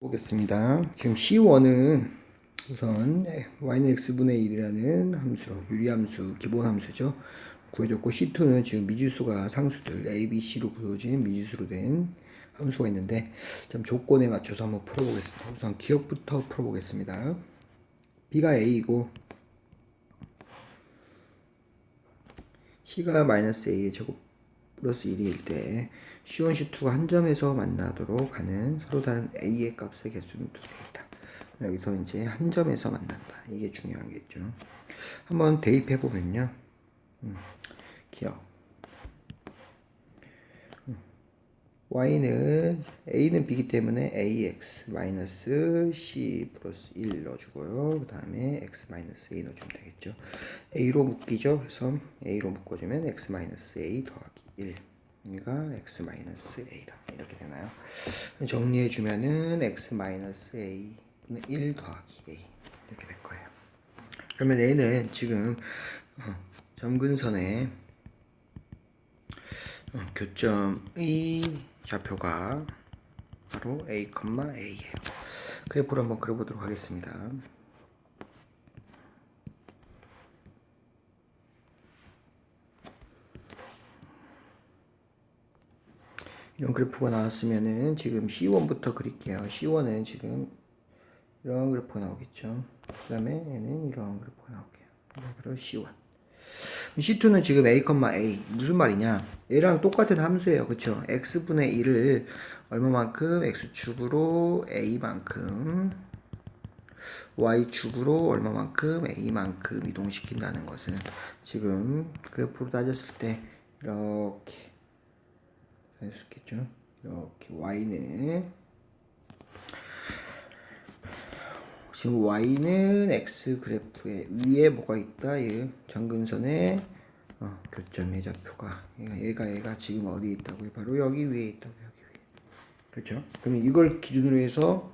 보겠습니다. 지금 C1은 우선 y는 x분의 1이라는 함수, 유리함수, 기본 함수죠. 구해줬고 C2는 지금 미지수가 상수들 A, B, C로 구워진 미지수로 된 함수가 있는데 좀 조건에 맞춰서 한번 풀어보겠습니다. 우선 기억부터 풀어보겠습니다. B가 A이고 C가 마이너스 A의 제곱 플러스 1일 때 C1, C2가 한 점에서 만나도록 하는 서로 다른 A의 값의 개수는 두 개이다. 여기서 이제 한 점에서 만난다. 이게 중요하겠죠. 한번 대입해 보면요. 음, 기억. 음, y는 a는 b이기 때문에 ax 마이너스 c 플러스 1 넣어주고요. 그 다음에 x 마이너스 a 넣어주면 되겠죠. a로 묶이죠. 그래서 a로 묶어주면 x 마이너스 a 더하기 1. 이가 x 마이너스 a다. 이렇게 되나요? 정리해 주면은 x 마이너스 a 분의 1 더하기 a 이렇게 될 거예요. 그러면 a는 지금 어, 점근선의 어, 교점의 좌표가 바로 a, a예요. 그래프를 한번 그려보도록 하겠습니다. 이런 그래프가 나왔으면은 지금 C1부터 그릴게요. C1은 지금 이런 그래프가 나오겠죠. 그 다음에 얘는 이런 그래프가 나올게요. 그리고 C1. C2는 지금 A, A. 무슨 말이냐? 얘랑 똑같은 함수예요. 그쵸? X분의 1을 얼마만큼? X축으로 A만큼 Y축으로 얼마만큼? A만큼 이동시킨다는 것은 지금 그래프로 따졌을 때 이렇게 할 수 있겠죠? 이렇게 Y는 지금 y는 x 그래프의 위에 뭐가 있다? 이 정근선의 어, 교점의 좌표가 얘가, 얘가 얘가 지금 어디 있다고요? 바로 여기 위에 있다고 여기 위에. 그렇죠? 그럼 이걸 기준으로 해서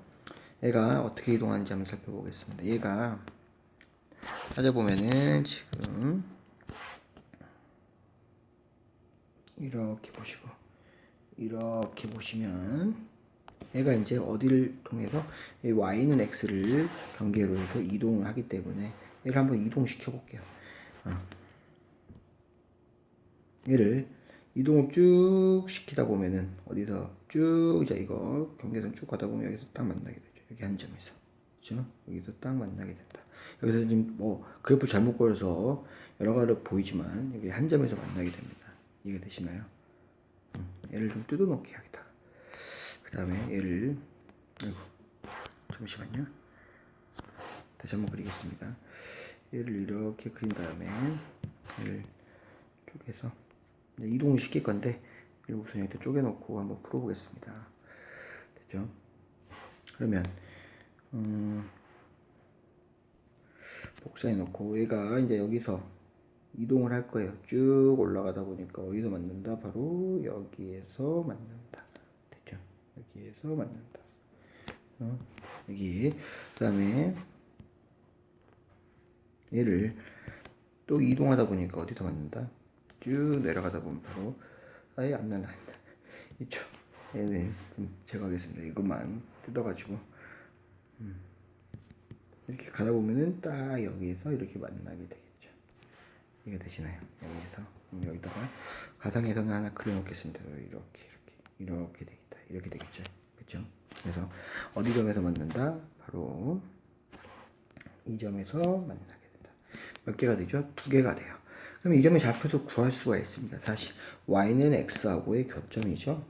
얘가 어떻게 이동하는지 한번 살펴보겠습니다. 얘가 찾아보면은 지금 이렇게 보시고 이렇게 보시면 얘가 이제 어디를 통해서 y는 x를 경계로 해서 이동을 하기 때문에 얘를 한번 이동시켜 볼게요. 어. 얘를 이동을 쭉 시키다 보면은 어디서 쭉 이제 이거 경계선 쭉 가다 보면 여기서 딱 만나게 되죠. 여기 한 점에서 그렇죠? 여기서 딱 만나게 된다. 여기서 지금 뭐 그래프 잘못 그려서 여러 가지 보이지만 여기 한 점에서 만나게 됩니다. 이해가 되시나요? 음, 얘를 좀 뜯어 놓게 하겠다. 그 다음에 얘를 아이고, 잠시만요. 다시 한번 그리겠습니다. 얘를 이렇게 그린 다음에 얘를 쪼개서 이동을 시킬 건데 얘를 우선 이렇게 쪼개놓고 한번 풀어보겠습니다. 됐죠? 그러면 음, 복사해 놓고 얘가 이제 여기서 이동을 할 거예요. 쭉 올라가다 보니까 어디서 만난다? 바로 여기에서 만난다. 여기에서 만난다. 어, 여기 그 다음에 얘를 또 이동하다 보니까 어디서 만난다? 쭉 내려가다 보면 바로 아예 안 날라 이쪽. 얘는 좀 제거하겠습니다. 이것만 뜯어가지고. 음. 이렇게 가다 보면은 딱 여기에서 이렇게 만나게 되겠 죠. 이게 되시나요? 여기에서 여기다가 가상에서는 하나 그려놓겠습니다. 이렇게 이렇게 이렇게 되겠죠. 이렇게 되겠죠. 그렇죠? 그래서 어디 점에서 만난다? 바로 이 점에서 만나게 된다. 몇 개가 되죠? 두 개가 돼요. 그럼 이 점의 좌표도 구할 수가 있습니다. 다시 y는 x하고의 교점이죠.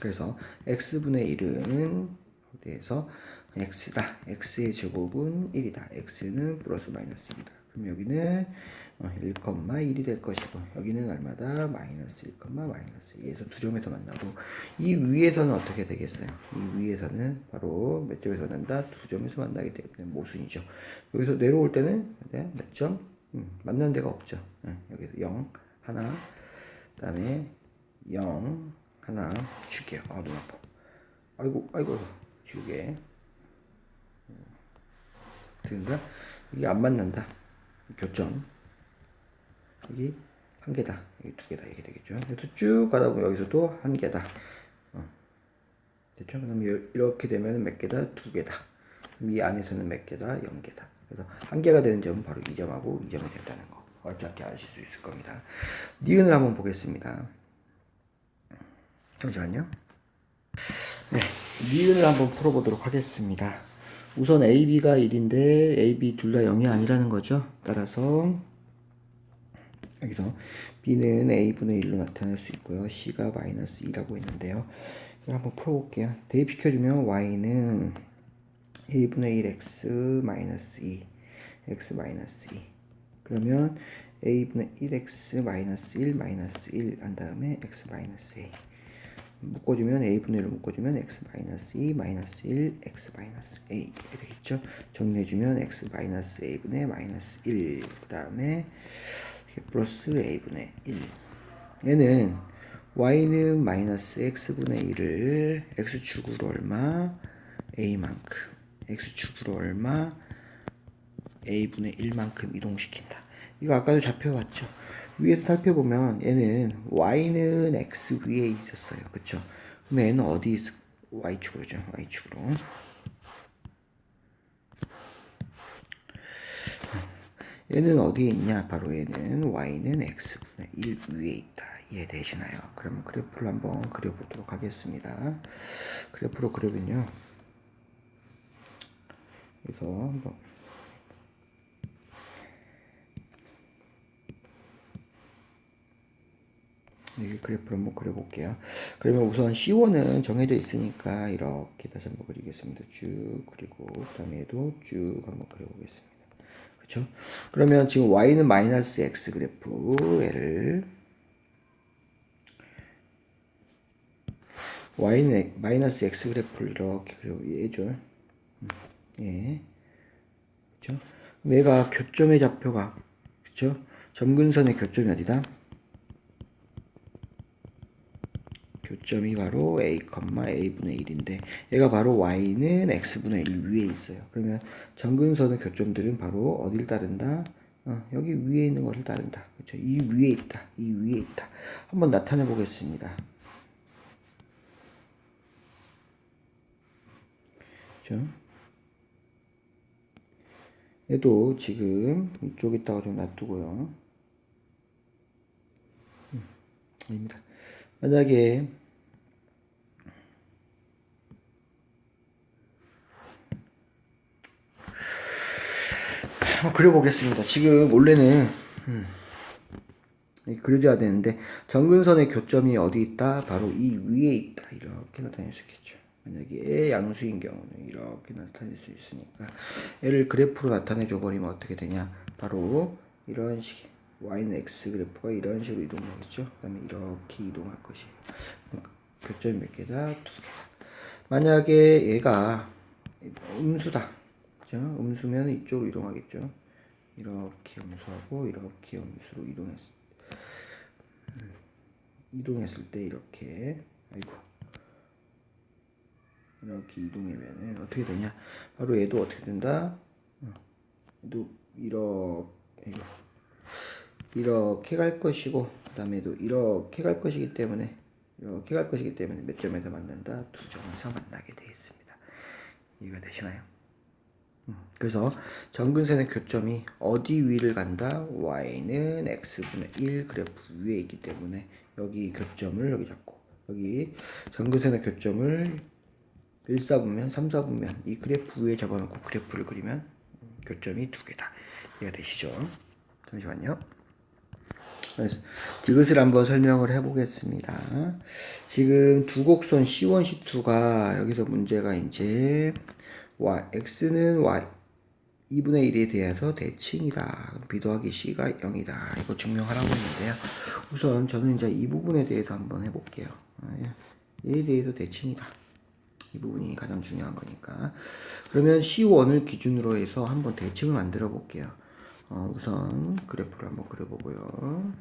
그래서 x분의 1은 어디에서 x다. x의 제곱은 1이다. x는 플러스 마이너스입니다. 그럼 여기는 1,1이 어, 될 것이고 여기는 얼마다? 마이너스 1, 마이너스 2에서 두 점에서 만나고 이 위에서는 어떻게 되겠어요? 이 위에서는 바로 몇 점에서 만난다? 두 점에서 만나게 되는 모순이죠. 여기서 내려올 때는 네, 몇 점? 음, 만나는 데가 없죠. 네, 여기서 0, 하나, 그 다음에 0, 하나 줄게요. 아, 눈 아파. 아이고, 아이고, 지우개. 그러니까 이게 안 만난다. 교점. 여기 한 개다. 여기 두 개다. 이게 되겠죠. 그래서 쭉 가다 보면 여기서도 한 개다. 어. 됐죠? 그럼 요- 이렇게 되면 몇 개다? 두 개다. 이 안에서는 몇 개다? 0개다. 그래서 한 개가 되는 점은 바로 이 점하고 이 점이 된다는 거. 어떻게 아실 수 있을 겁니다. 니은을 한번 보겠습니다. 잠시만요. 네, 니은을 한번 풀어보도록 하겠습니다. 우선 AB가 1인데 AB 둘 다 0이 아니라는 거죠. 따라서 여기서 B는 A분의 1로 나타낼 수 있고요. C가 마이너스 2라고 했는데요. 이걸 한번 풀어볼게요. 대입시켜주면 Y는 A분의 1 X 마이너스 2 X 마이너스 2 그러면 A분의 1X 마이너스 1 마이너스 1 한 다음에 X 마이너스 A 묶어주면 a분의 1을 묶어주면 x 마이너스 2 마이너스 1 x 마이너스 a. 이렇게 되겠죠? 정리해주면 x 마이너스 a분의 마이너스 1 그 다음에 플러스 a분의 1 얘는 y는 마이너스 x분의 1을 x축으로 얼마? A만큼. X축으로 얼마? A분의 1만큼 이동시킨다. 이거 아까도 잡혀왔죠 위에서 살펴보면 얘는 y는 x 위에 있었어요. 그쵸? 그럼 얘는 어디 있 y축으로죠 y축으로. 얘는 어디에 있냐? 바로 얘는 y는 x분의 1 위에 있다. 이해되시나요? 그러면 그래프를 한번 그려보도록 하겠습니다. 그래프로 그려면요. 그래서 한번 여기 그래프를 한번 그려볼게요. 그러면 우선 C1은 정해져 있으니까 이렇게 다시 한번 그리겠습니다. 쭉 그리고 그 다음에 얘도 쭉 한번 그려보겠습니다. 그렇죠? 그러면 지금 y는 마이너스 x 그래프 얘를 y는 마이너스 x 그래프를 이렇게 그려 얘죠. 음, 예. 그렇죠? 얘가 교점의 좌표가 그렇죠? 점근선의 교점이 어디다? 교점이 바로 a, a분의 1인데 얘가 바로 y는 x분의 1 위에 있어요. 그러면 정근선의 교점들은 바로 어딜 따른다? 어, 여기 위에 있는 것을 따른다. 그렇죠? 이 위에 있다. 이 위에 있다. 한번 나타내 보겠습니다. 그렇죠? 얘도 지금 이쪽 있다가 좀 놔두고요. 음, 아닙니다. 만약에 한번 그려보겠습니다. 지금 원래는 음, 그려줘야 되는데 정근선의 교점이 어디 있다? 바로 이 위에 있다. 이렇게 나타낼 수 있겠죠. 만약에 양수인 경우는 이렇게 나타낼 수 있으니까 얘를 그래프로 나타내줘 버리면 어떻게 되냐? 바로 이런 식 y는 x 그래프가 이런 식으로 이동하겠죠. 그 다음에 이렇게 이동할 것이에요. 교점이 몇 개다? 두 개다. 만약에 얘가 음수다. 그죠? 음수면 이쪽으로 이동하겠죠. 이렇게 음수하고 이렇게 음수로 이동했 음, 이동했을 때 이렇게 아이고 이렇게 이동하면은 어떻게 되냐? 바로 얘도 어떻게 된다? 어, 얘도 이렇게 이거 이렇게 갈 것이고 그 다음에도 이렇게 갈 것이기 때문에 이렇게 갈 것이기 때문에 몇 점에서 만난다? 두 점에서 만나게 되어 있습니다. 이해가 되시나요? 음, 그래서 정근선의 교점이 어디 위를 간다? y는 x분의 1 그래프 위에 있기 때문에 여기 교점을 여기 잡고 여기 정근선의 교점을 1, 4분면, 3, 4분면 이 그래프 위에 잡아놓고 그래프를 그리면 교점이 두 개다. 이해가 되시죠? 잠시만요. 그래서 이것을 한번 설명을 해보겠습니다. 지금 두 곡선 C1, C2가 여기서 문제가 이제 y, x는 y 2분의 1에 대해서 대칭이다. b 더하기 c가 0이다. 이거 증명하라고 했는데요. 우선 저는 이제 이 부분에 대해서 한번 해볼게요. 아, 예. 얘에 대해서 대칭이다. 이 부분이 가장 중요한 거니까. 그러면 C1을 기준으로 해서 한번 대칭을 만들어 볼게요. 어, 우선 그래프를 한번 그려보고요.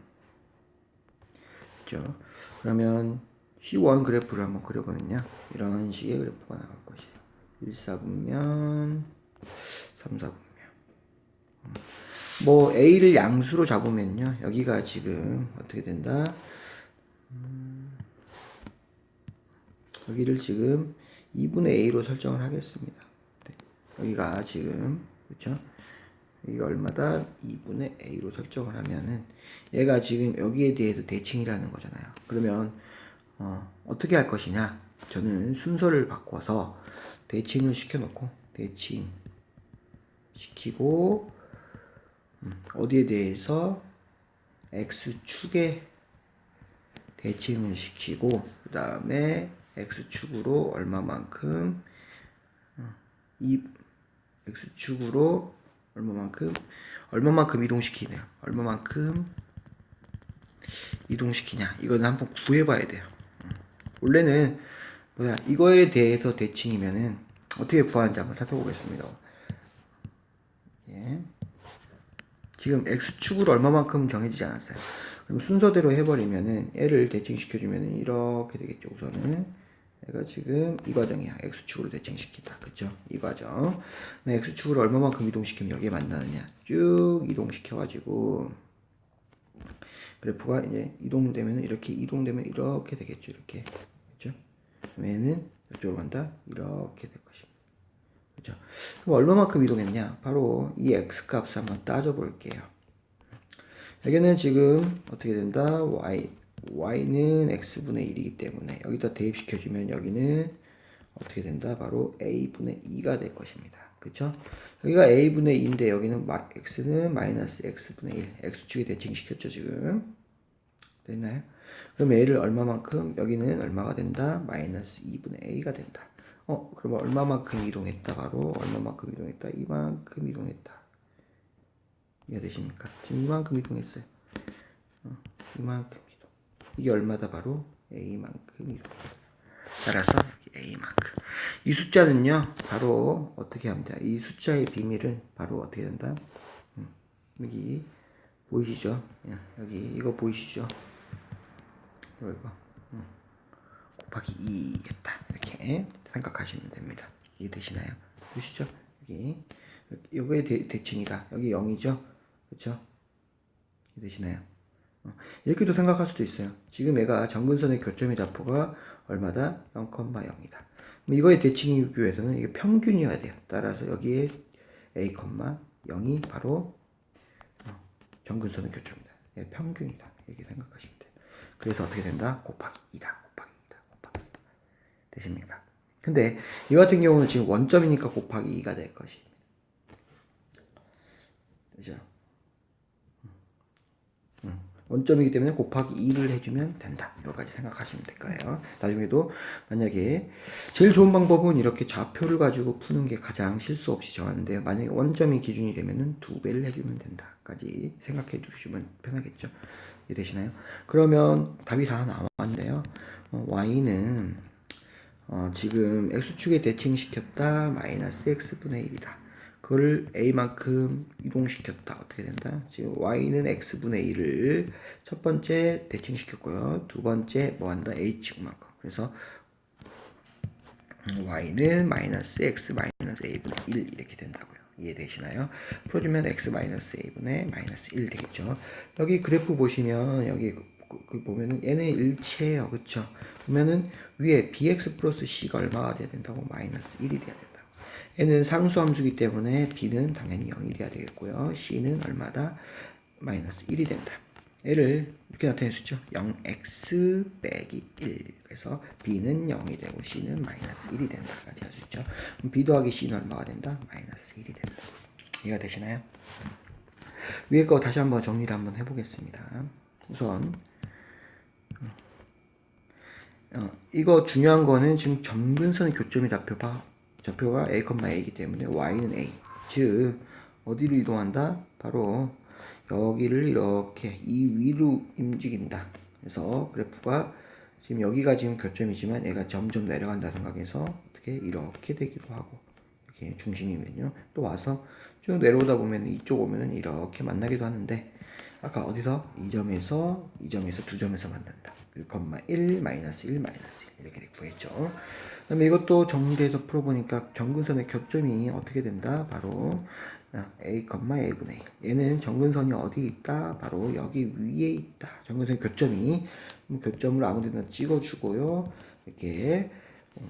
그죠? 그러면 C1 그래프를 한번 그려보면요. 이런 식의 그래프가 나올 것이에요. 1, 4분면, 3, 4분면. 뭐 A를 양수로 잡으면요. 여기가 지금 어떻게 된다? 음, 여기를 지금 2분의 a로 설정을 하겠습니다. 네. 여기가 지금 그렇죠? 여기가 얼마다 2분의 a로 설정을 하면은 얘가 지금 여기에 대해서 대칭이라는 거잖아요. 그러면 어, 어떻게 할 것이냐? 저는 순서를 바꿔서 대칭을 시켜놓고 대칭 시키고 음, 어디에 대해서 x축에 대칭을 시키고 그 다음에 x축으로 얼마만큼 어, 이 x축으로 얼마만큼 얼마만큼 이동시키냐 얼마만큼 이동시키냐 이거는 한번 구해봐야 돼요 음. 원래는 뭐야 이거에 대해서 대칭이면은 어떻게 구하는지 한번 살펴보겠습니다. 예. 지금 x축으로 얼마만큼 정해지지 않았어요. 그럼 순서대로 해버리면은 얘를 대칭시켜주면은 이렇게 되겠죠. 우선은 얘가 지금 이 과정이야. x축으로 대칭시키다. 그죠 이 과정. x축으로 얼마만큼 이동시키면 여기에 만나느냐? 쭉 이동시켜가지고 그래프가 이제 이동되면 이렇게 이동되면 이렇게 되겠죠. 이렇게 얘는 이쪽으로 간다. 이렇게 될 것입니다. 그죠? 그럼 얼마만큼 이동했냐? 바로 이 x 값을 한번 따져 볼게요. 여기는 지금 어떻게 된다? y y는 x분의 1이기 때문에 여기다 대입시켜주면 여기는 어떻게 된다? 바로 a분의 2가 될 것입니다. 그쵸 여기가 a분의 2인데 여기는 마, x는 마이너스 x분의 1 x축에 대칭시켰죠 지금. 됐나요 그럼 a를 얼마만큼 여기는 얼마가 된다? 마이너스 2분의 a가 된다. 어 그러면 얼마만큼 이동했다? 바로 얼마만큼 이동했다? 이만큼 이동했다. 이해되십니까? 지금 이만큼 이동했어요. 어, 이만큼 이동. 이게 얼마다? 바로 a만큼 이동. 따라서 a만큼. 이 숫자는요 바로 어떻게 합니다? 이 숫자의 비밀은 바로 어떻게 된다? 음, 여기 보이시죠? 예, 여기 이거 보이시죠 이거 이거 음, 곱하기 2겠다 이렇게 생각하시면 됩니다 이해되시나요 보시죠 여기 요거의 대, 대칭이다 여기 0이죠 그렇죠 이해되시나요 어, 이렇게도 생각할 수도 있어요. 지금 얘가 정근선의 교점의 좌표가 얼마다? 0,0이다. 이거의 대칭이기 위해서는 이게 평균이어야 돼요. 따라서 여기에 a, 0이 바로 어, 정근선의 교점이다. 예, 평균이다. 이렇게 생각하시면. 그래서 어떻게 된다? 곱하기 2다. 곱하기 2다. 곱하기 2다. 되십니까? 근데 이 같은 경우는 지금 원점이니까 곱하기 2가 될 것입니다. 그죠? 원점이기 때문에 곱하기 2를 해주면 된다. 여기까지 생각하시면 될 거예요. 나중에도 만약에 제일 좋은 방법은 이렇게 좌표를 가지고 푸는 게 가장 실수 없이 정하는데요. 만약에 원점이 기준이 되면은 두 배를 해주면 된다.까지 생각해 두시면 편하겠죠. 이해되시나요? 그러면 답이 다 나왔는데요. 어, y는 어, 지금 x축에 대칭시켰다 마이너스 x분의 1이다. 그걸 a만큼 이동시켰다. 어떻게 된다? 지금 y는 x분의 1을 첫 번째 대칭시켰고요. 두 번째 뭐 한다? h만큼. 그래서 y는 마이너스 x 마이너스 a분의 1 이렇게 된다고요. 이해되시나요? 풀어주면 x 마이너스 a분의 마이너스 1 되겠죠. 여기 그래프 보시면 여기 그 보면은 얘는 일치해요. 그쵸? 그러면은 위에 bx 플러스 c가 얼마가 돼야 된다고? 마이너스 1이 돼야 된다. 얘는 상수함수기 때문에 b는 당연히 0이 돼야 되겠고요. c는 얼마다? 마이너스 1이 된다. 얘를 이렇게 있죠. 0x 빼기 1 그래서 b는 0이 되고 c는 마이너스 1이 된다까지 할 수 있죠. 그럼 b 더하기 c는 얼마가 된다? 마이너스 1이 된다. 이해가 되시나요? 위에 거 다시 한번 정리를 한번 해보겠습니다. 우선 어, 이거 중요한 거는 지금 점근선의 교점이 좌표가 좌표가 a, a이기 때문에 y는 a. 즉 어디로 이동한다? 바로 여기를 이렇게 이 위로 움직인다. 그래서 그래프가 지금 여기가 지금 교점이지만 얘가 점점 내려간다 생각해서 어떻게 이렇게 되기도 하고 이렇게 중심이면요. 또 와서 쭉 내려오다 보면 이쪽 오면은 이렇게 만나기도 하는데 아까 어디서 이 점에서 이 점에서 두 점에서 만난다. 1,1 마이너스 1 마이너스 1 이렇게 구했죠. 그다음에 이것도 정리해서 풀어보니까 정근선의 교점이 어떻게 된다? 바로 a, a분의 얘는 정근선이 어디 있다? 바로 여기 위에 있다. 정근선 교점이 교점을 아무데나 찍어주고요. 이렇게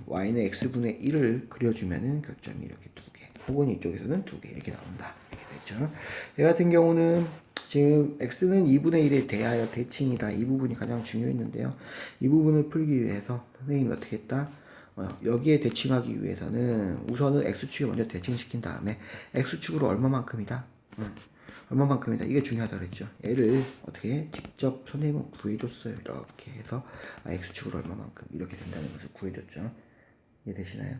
y는 x분의 1을 그려주면은 교점이 이렇게 두 개, 혹은 이쪽에서는 두 개 이렇게 나온다. 이렇게 되죠. 얘 같은 경우는 지금 x는 2분의 1에 대하여 대칭이다. 이 부분이 가장 중요했는데요. 이 부분을 풀기 위해서 선생님이 어떻게 했다? 어, 여기에 대칭하기 위해서는 우선은 x축에 먼저 대칭시킨 다음에 x축으로 얼마만큼이다? 음, 얼마만큼이다. 이게 중요하다 그랬죠. 얘를 어떻게 직접 선생님은 구해줬어요. 이렇게 해서 아, x축으로 얼마만큼 이렇게 된다는 것을 구해줬죠. 이해되시나요?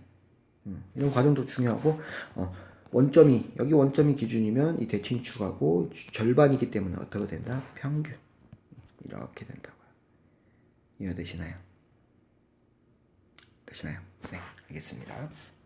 음, 이런 과정도 중요하고 어, 원점이 여기 원점이 기준이면 이 대칭축하고 절반이기 때문에 어떻게 된다? 평균 이렇게 된다고요. 이해되시나요? 되시나요? 네, 알겠습니다.